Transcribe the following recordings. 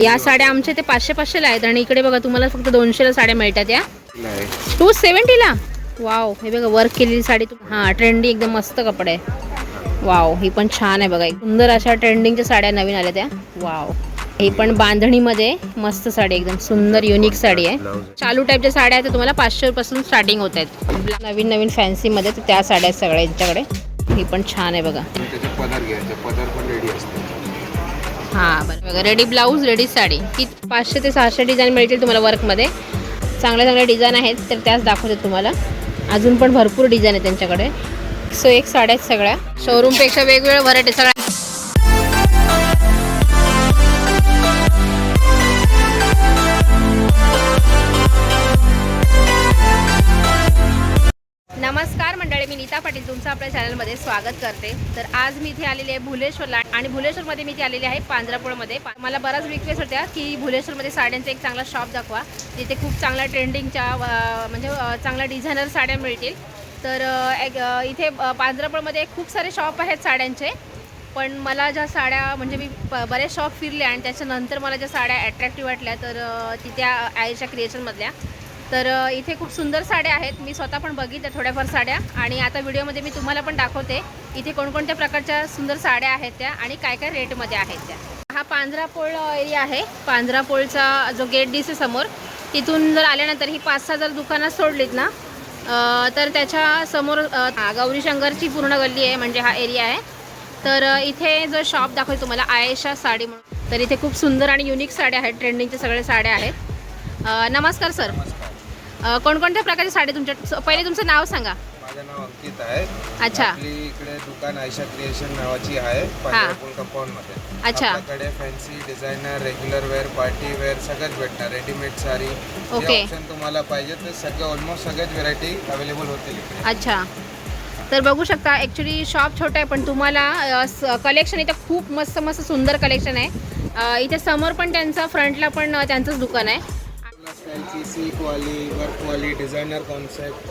या साड्या आमच्या ते पाचशे पाचशेला आहेत आणि इकडे बघा तुम्हाला फक्त दोनशेला साड्या मिळतात या. टू सेवन्टीला वाव हे बघा वर्क केलेली साडी तू हां ट्रेंडी एकदम मस्त कपडे आहे वाव ही पण छान आहे बघा सुंदर अशा ट्रेंडिंगच्या साड्या नवीन आल्या त्या वाव ही पण बांधणीमध्ये मस्त साडी एकदम सुंदर युनिक साडी आहे. चालू टाईपच्या साड्या आहेत तुम्हाला पाचशे पासून स्टार्टिंग होत आहेत. नवीन नवीन फॅन्सीमध्ये तर त्या साड्या सगळ्या यांच्याकडे. ही पण छान आहे बघा. पदर पदर पण रेडी असते हां बरं. बघा रेडी ब्लाऊज रेडी साडी. ही पाचशे ते सहाशे डिझाईन मिळतील तुम्हाला वर्कमध्ये चांगल्या चांगल्या डिझाईन आहेत तर त्याच दाखवते तुम्हाला. अजून पण भरपूर डिझाईन आहे त्यांच्याकडे. सो एक साड्या आहेत सगळ्या. शोरूमपेक्षा वेगवेगळ्या व्हरायटी सगळ्या नीता पाटील तुमचं आपल्या चॅनलमध्ये स्वागत करते. तर आज मी इथे आलेली आहे भुलेश्वरला आणि भुलेश्वरमध्ये मी इथे आलेली आहे पांजरापूरमध्ये मला बराच रिक्वेस्ट होत्या की भुलेश्वरमध्ये साड्यांचा एक चांगला शॉप दाखवा. जिथे खूप चांगल्या ट्रेंडिंगच्या म्हणजे चांगल्या डिझायनर साड्या मिळतील. तर एक, इथे पांजरापूरमध्ये खूप सारे शॉप आहेत साड्यांचे. पण मला ज्या साड्या म्हणजे मी प- बरेच शॉप फिरले आणि त्याच्यानंतर मला ज्या साड्या अट्रॅक्टिव्ह वाटल्या तर तिथे आईच्या क्रिएशनमधल्या तर इथे खूप सुंदर साड्या आहेत. मी स्वतः पण बघितल्या थोड्याफार साड्या. आणि आता व्हिडिओमध्ये मी तुम्हाला पण दाखवते इथे कोणकोणत्या प्रकारच्या सुंदर साड्या आहेत त्या आणि काय काय रेटमध्ये आहेत त्या. हा पांजरापोळ एरिया आहे. पांजरापोळचा जो गेट दिसे समोर तिथून जर आल्यानंतर ही पाच सहा जर दुकानं सोडलीत ना तर त्याच्यासमोर गौरी शंकरची पूर्ण गल्ली आहे म्हणजे हा एरिया आहे. तर इथे जो शॉप दाखवतो तुम्हाला आयशा साडी म्हणून. तर इथे खूप सुंदर आणि युनिक साड्या आहेत ट्रेंडिंगच्या सगळ्या साड्या आहेत. नमस्कार सर अ, कोणकोणत्या प्रकारची साडी तुमच्या पहिले तुमचं नाव सांगा. माझं नाव अंकित आहे. अच्छा. आपली इकडे दुकान आयशा क्रिएशन नावाची आहे पंढरपूर कंपाऊंडमध्ये अच्छा. आपल्याकडे fancy designer regular wear party wear सगळंच भेटणार रेडीमेड साडी. ओके. ऑप्शन तुम्हाला पाहिजे ते सगळे ऑलमोस्ट सगळ्याच व्हेरायटी अवेलेबल होतील इकडे. अच्छा. तर बघू शकता ॲक्च्युली शॉप छोटं आहे पण तुम्हाला कलेक्शन इथं खूप मस्त मस्त सुंदर कलेक्शन आहे. अ, इथे समोर पण त्यांचं फ्रंटला पण अ, त्यांचंच दुकान आहे. डिझायनर कॉन्सेप्ट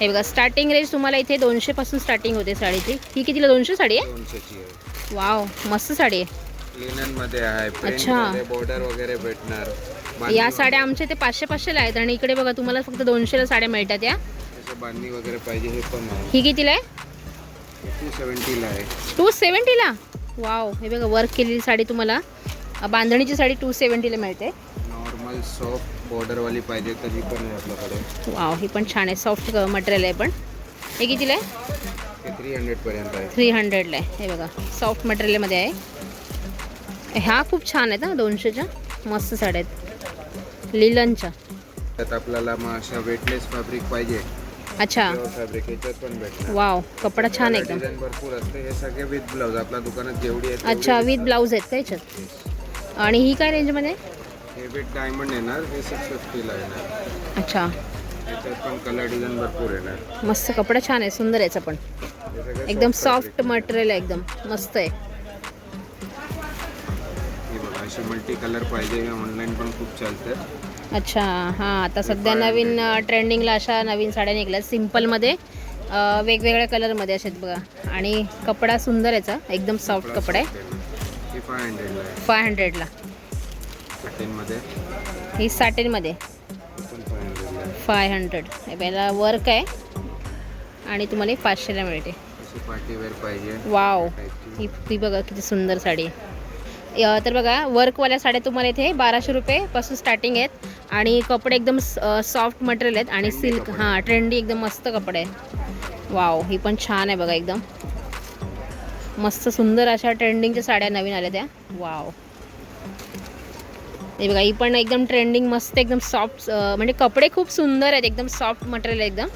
हे बघा स्टार्टिंग रेंज तुम्हाला इथे दोनशेपासून स्टार्टिंग होते साडीची. ही कितीला दोनशे साडी आहे? दोनशेची आहे. वाव मस्त साडी आहे. लिननमध्ये आहे प्रिंट अच्छा. मध्ये बॉर्डर वगैरे भेटणार. या साड्या आमच्या ते पाचशे पाचशेला आहेत आणि इकडे बघा तुम्हाला फक्त दोनशेला साड्या मिळतात या. बांधणी वगैरे पाहिजे हे पण आहे. ही कितीला आहे? टू सेवन्टीला आहे. टू सेवन्टीला वाव हे बघा वर्क केलेली साडी तुम्हाला. अ, बांधणीची साडी टू सेवन्टीला मिळते. नॉर्मल सॉफ्ट बॉर्डरवाली पाहिजे तर ही पण आहे आपल्याकडे. वाव ही पण छान आहे. सॉफ्ट मटेरियल आहे पण. हे कितीला आहे? थ्री हंड्रेडपर्यंत आहे. थ्री हंड्रेडला आहे. हे बघा सॉफ्ट मटेरियलमध्ये आहे. ह्या खूप छान आहेत हा दोनशेच्या? मस्त साड्या आहेत. लिलनच्या. त्यात आपल्याला मग अशा वेटलेस फॅब्रिक पाहिजे. अच्छा. फॅब्रिक पण भेटणार. वाव कपडा छान आहे एकदम. डिझाईन भरपूर असते. हे सगळे विथ ब्लाऊज आपल्या दुकानात जेवढी आहेत अच्छा विथ ब्लाऊज आहेत का याच्यात? आणि ही काय रेंजमध्ये आहे? हे डायमंड येणार हे सिक्स फिफ्टीला येणार अच्छा. याच्यात पण कलर डिझाईन भरपूर येणार मस्त कपडा छान आहे सुंदर आहे याचा पण. हे सगळे एकदम सॉफ्ट fabric. मटेरियल आहे. एकदम. मस्त आहे. हे बघा मल्टी कलर पाहिजे हे ऑनलाईन पण खूप चालतं. अच्छा हां आता सध्या नवीन ट्रेंडिंगला अशा नवीन साड्या निघल्या सिम्पलमध्ये अ, वेगवेगळ्या कलरमध्ये असे आहेत बघा. आणि कपडा सुंदर याचा एकदम सॉफ्ट कपडा आहे. हे फाय हंड्रेडला आहे. फाय हंड्रेडला ही साटेनमध्ये हे पण फाय हंड्रेड याला वर्क आहे. आणि तुम्हाला पाचशेला मिळते. पाहिजे. वाव ही ही बघा किती सुंदर साडी. तर बघा वर्कवाल्या साड्या तुम्हाला इथे बाराशे रुपयेपासून स्टार्टिंग आहेत. आणि कपडे एकदम सॉफ्ट मटेरियल आहेत. आणि सिल्क. हां ट्रेंडी एकदम मस्त कपडे आहे वाव ही पण छान आहे बघा एकदम. मस्त सुंदर अशा ट्रेंडिंगच्या साड्या नवीन आल्या त्या. वाव हे बघा ही पण एकदम ट्रेंडिंग मस्त एकदम सॉफ्ट म्हणजे कपडे खूप सुंदर आहेत एकदम सॉफ्ट मटेरियल एकदम.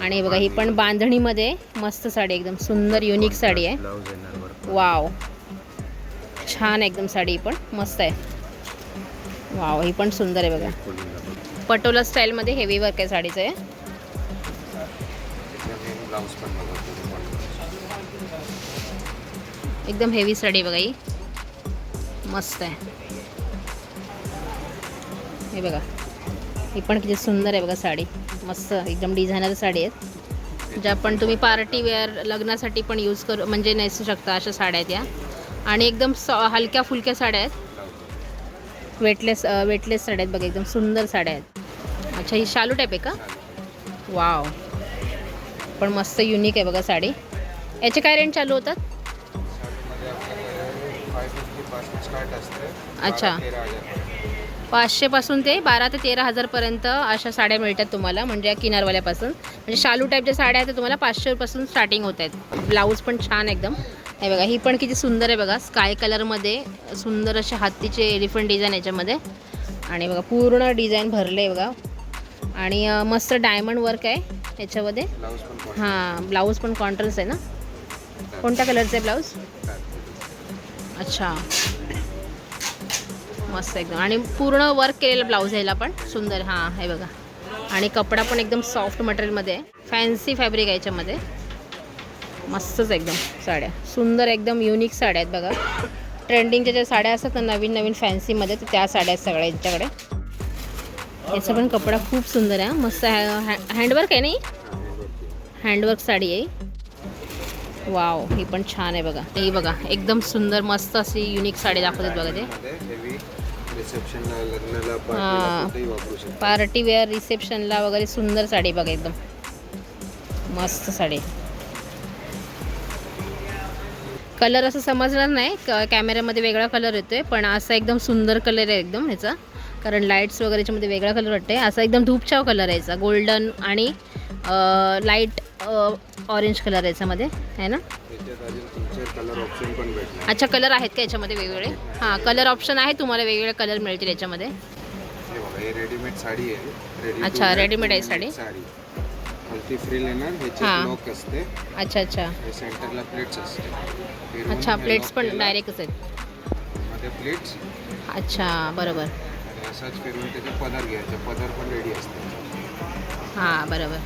आणि हे बघा ही पण बांधणीमध्ये मस्त साडी एकदम सुंदर युनिक साडी आहे. वाव छान आहे एकदम साडी ही पण मस्त आहे. वाव ही पण सुंदर आहे बघा. पटोला स्टाईलमध्ये हेवी वर्क आहे साडीचं आहे एकदम हेवी साडी बघा ही. मस्त आहे. हे बघा. ही पण किती सुंदर आहे बघा साडी. मस्त एकदम डिझायनर साडी आहेत. ज्या पण तुम्ही पार्टी वेअर लग्नासाठी पण यूज करू म्हणजे नेसू शकता अशा साड्या आहेत या. आणि एकदम सॉ हलक्या फुलक्या साड्या आहेत. वेटलेस वेटलेस साड्या आहेत बघा एकदम सुंदर साड्या आहेत. अच्छा ही शालू टाईप आहे का? वाव पण मस्त युनिक आहे बघा साडी. याचे काय रेंट चालू होतात? अच्छा. पाचशेपासून ते बारा ते तेरा हजारपर्यंत अशा साड्या मिळतात तुम्हाला म्हणजे या किनारवाल्यापासून. म्हणजे शालू टाईपच्या साड्या आहेत तुम्हाला पाचशेपासून स्टार्टिंग होत आहेत. ब्लाऊज पण छान एकदम. हे बघा ही पण किती सुंदर आहे बघा. स्काय कलरमध्ये सुंदर असे हत्तीचे एलिफंट डिझाईन याच्यामध्ये. आणि बघा पूर्ण डिझाईन भरले आहे बघा. आणि मस्त डायमंड वर्क आहे याच्यामध्ये. हां ब्लाऊज पण कॉन्ट्रास्ट आहे ना? कोणत्या कलरचं आहे ब्लाऊज. अच्छा. मस्त एकदम. आणि पूर्ण वर्क केलेलं ब्लाऊज यायला पण. सुंदर हां हे बघा. आणि कपडा पण एकदम सॉफ्ट मटेरियलमध्ये आहे. फॅन्सी फॅब्रिक आहे याच्यामध्ये. मस्तच एकदम साड्या. सुंदर एकदम युनिक साड्या आहेत बघा. ट्रेंडिंगच्या ज्या साड्या असतात ना नवीन नवीन फॅन्सीमध्ये तर त्या साड्या आहेत सगळ्या यांच्याकडे. याचा पण कपडा खूप सुंदर आहे मस्त हॅ हँडवर्क आहे नाही हँडवर्क साडी आहे वाव ही पण छान आहे बघा. ही बघा एकदम सुंदर मस्त अशी युनिक साडी दाखवतात बघा ते. रिसेप्शनला लग्नाला हां. पार्टीला कुठेही वापरू शकतो पार्टी वेअर रिसेप्शनला वगैरे सुंदर साडी बघा एकदम. मस्त साडी. कलर असं समजणार नाही. क कॅमेऱ्यामध्ये वेगळा कलर येतोय पण असा एकदम सुंदर कलर आहे एकदम ह्याचा. कारण लाईट्स वगैरे याच्यामध्ये वेगळा कलर वाटते असा एकदम धूपछाव कलर आहे याचा. गोल्डन आणि लाइट ऑरेंज कलर आहे याच्यामध्ये. आहे ना? अच्छा कलर आहेत का याच्यामध्ये वेगवेगळे? हां कलर ऑप्शन आहे तुम्हाला वेगवेगळे कलर मिळतील याच्यामध्ये. रेडीमेड साडी आहे. अच्छा, readymade आहे साडी. साडी. खालती फ्रिल येणार ह्याचे हां. ब्लॉक असते. अच्छा अच्छा. सेंटरला प्लेट्स असते. अच्छा प्लेट्स पण डायरेक्टच आहेत मध्ये प्लेट्स अच्छा बरोबर. असाच फिरवून त्याचे पदर घ्यायचे. पदर पण रेडी असते. हां बरोबर.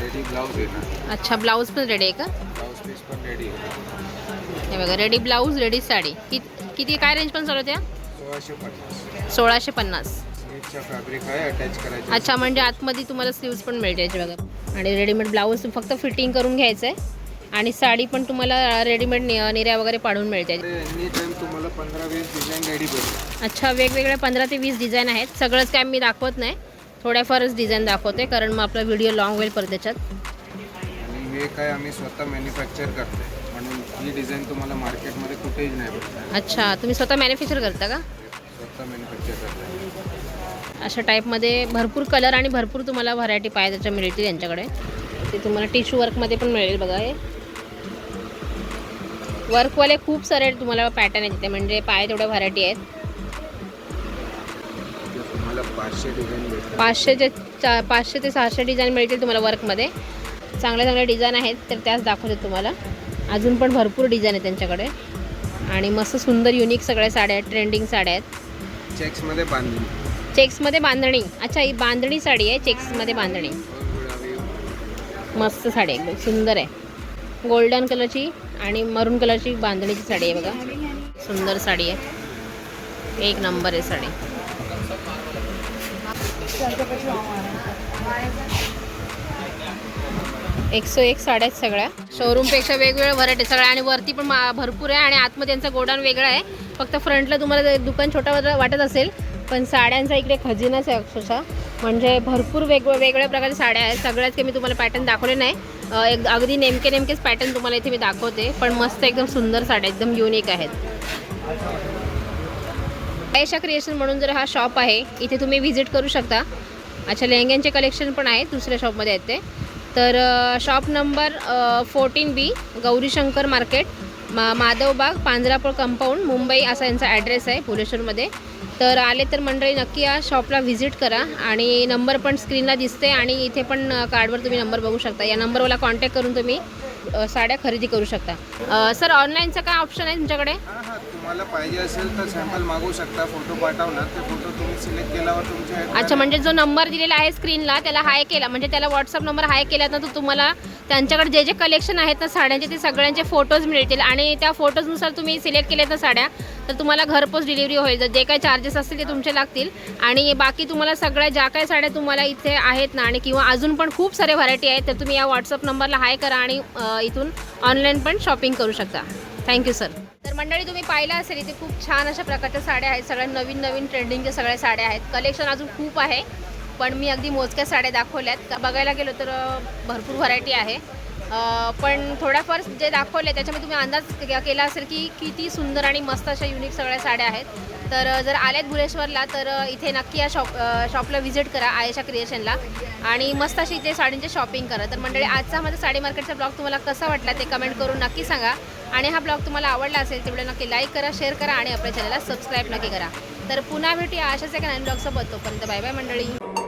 रेडी ब्लाऊज येणार अच्छा ब्लाऊज पण रेडी आहे का? हे बघा रेडी ब्लाऊज रेडी साडी. कि किती काय रेंज पण चालू त्या? सोळाशे पन्नास. सोळाशे पन्नास. स्लीवचा फॅब्रिक आहे अटॅच करायचे अच्छा म्हणजे आतमध्ये तुम्हाला स्लीव्स पण मिळते बघा. आणि रेडीमेड ब्लाऊज फक्त फिटिंग करून घ्यायचं आहे आणि साडी पण तुम्हाला रेडीमेड निर्या वगैरे पाडून मिळते. एनी टाइम तुम्हाला पंधरा वीस डिझाईन रेडी भेटणार अच्छा वेगवेगळे पंधरा ते वीस डिझाईन आहेत. सगळंच काय मी दाखवत नाही. थोड्याफारच डिझाईन दाखवते कारण मग आपला व्हिडिओ लॉंग होईल परत त्याच्यात. हे काय आम्ही स्वतः मॅन्युफॅक्चर करतोय. म्हणून ही डिझाईन तुम्हाला मार्केटमध्ये कुठेही नाही भेटणार. अच्छा तुम्ही स्वतः मॅन्युफॅक्चर करता का? स्वतः मॅन्युफॅक्चर करतोय. अशा टाईपमध्ये भरपूर कलर आणि भरपूर तुम्हाला व्हरायटी पाहिजे त्याच्या मिळतील यांच्याकडे. ते तुम्हाला टिश्यू वर्कमध्ये पण मिळेल बघा हे. वर्कवाले खूप सारे तुम्हाला पॅटर्न आहेत तिथे म्हणजे पाय तेवढ्या व्हरायटी आहेत. पाचशे डिझाईन पाचशेचे चा पाचशे ते सहाशे डिझाईन मिळतील तुम्हाला वर्कमध्ये चांगल्या चांगल्या डिझाईन आहेत तर त्याच दाखवते तुम्हाला. अजून पण भरपूर डिझाईन आहेत त्यांच्याकडे. आणि मस्त सुंदर युनिक सगळ्या साड्या आहेत ट्रेंडिंग साड्या आहेत. चेक्समध्ये बांधून चेक्समध्ये बांधणी. अच्छा ही बांधणी साडी आहे चेक्समध्ये बांधणी. मस्त साडी आहे एकदम सुंदर आहे. गोल्डन कलरची आणि मरून कलरची बांधणीची साडी आहे बघा. सुंदर साडी आहे. एक नंबर आहे साडी. एकशे एक साड्या आहेत सगळ्या. शोरूमपेक्षा वेगवेगळ्या व्हरायटी सगळ्या आणि वरती पण भरपूर आहे आणि आतमध्ये त्यांचं गोडाऊन वेगळं आहे. फक्त फ्रंटला तुम्हाला दुकान छोटा वाटत असेल पण साड्यांचा इकडे खजिनाच आहे अक्षरशः. म्हणजे भरपूर वेग वेगवेगळ्या प्रकारच्या साड्या आहेत. सगळ्याच काही मी तुम्हाला पॅटर्न दाखवले नाही. एक अगदी नेमके नेमकेच पॅटर्न तुम्हाला इथे मी दाखवते. पण मस्त एकदम सुंदर साड्या एकदम युनिक आहेत. आयशा क्रिएशन म्हणून जर हा शॉप आहे इथे तुम्ही व्हिजिट करू शकता. अच्छा लेहंग्यांचे कलेक्शन पण आहे दुसऱ्या शॉपमध्ये आहेत ते. तर shop number fourteen B Gaurishankar market मा माधवबाग पांजरापूर कंपाऊंड मुंबई असा यांचा ॲड्रेस आहे भुलेश्वरमध्ये तर आले तर मंडळी नक्की या शॉपला व्हिजिट करा आणि नंबर पण स्क्रीनला दिसते आणि इथे पण कार्डवर तुम्ही नंबर बघू शकता. या नंबरवाला कॉन्टॅक्ट करून तुम्ही साड्या खरेदी करू शकता. सर ऑनलाईनचा काय ऑप्शन आहे तुमच्याकडे? तुम्हाला पाहिजे असेल तर सॅम्पल मागवू शकता फोटो पाठवणार. ते फोटो तुम्ही सिलेक्ट केल्यावर तुमच्या अच्छा म्हणजे जो नंबर दिलेला आहे स्क्रीनला त्याला हाय केला. म्हणजे त्याला व्हॉट्सअप नंबर हाय केला ना तर तुम्हाला त्यांच्याकडे जे जे कलेक्शन आहेत ना साड्यांचे ते सगळ्यांचे फोटोज मिळतील. आणि त्या फोटोजनुसार तुम्ही सिलेक्ट केले ना साड्या तर तुम्हाला घरपोच डिलिव्हरी होईल. जे काही चार्जेस असतील ते तुमचे लागतील. आणि बाकी तुम्हाला सगळ्या ज्या काही साड्या तुम्हाला इथे आहेत ना आणि किंवा अजून पण खूप सारे व्हरायटी आहेत तर तुम्ही या व्हॉट्सअप नंबरला हाय करा आणि इथून ऑनलाईन पण शॉपिंग करू शकता. थँक्यू सर तर मंडळी तुम्ही पाहिलं असेल इथे खूप छान अशा प्रकारच्या साड्या आहेत. सगळ्या नवीन नवीन ट्रेंडिंगच्या सगळ्या साड्या आहेत. कलेक्शन अजून खूप आहे पण मी अगदी मोजक्या साड्या दाखवल्यात. का बघायला गेलो तर भरपूर व्हरायटी आहे. पण थोड्याफार जे दाखवले त्याच्यामध्ये तुम्ही अंदाज केला असेल की किती सुंदर आणि मस्त अशा युनिक सगळ्या साड्या आहेत. तर जर आल्यात भुलेश्वरला तर इथे नक्की या शॉप शॉपला व्हिजिट करा आयशा क्रिएशनला. आणि मस्त अशी इथे साडींचे शॉपिंग करा. तर मंडळी आजचा माझा साडी मार्केटचा ब्लॉग तुम्हाला कसा वाटला ते कमेंट करून नक्की सांगा. आणि हा ब्लॉग तुम्हाला आवडला असेल तेवढं नक्की लाईक करा शेअर करा आणि आपल्या चॅनलला सबस्क्राईब नक्की करा. तर पुन्हा भेटूया अशाच एका नवीन ब्लॉगसोबत. तोपर्यंत बाय बाय मंडळी.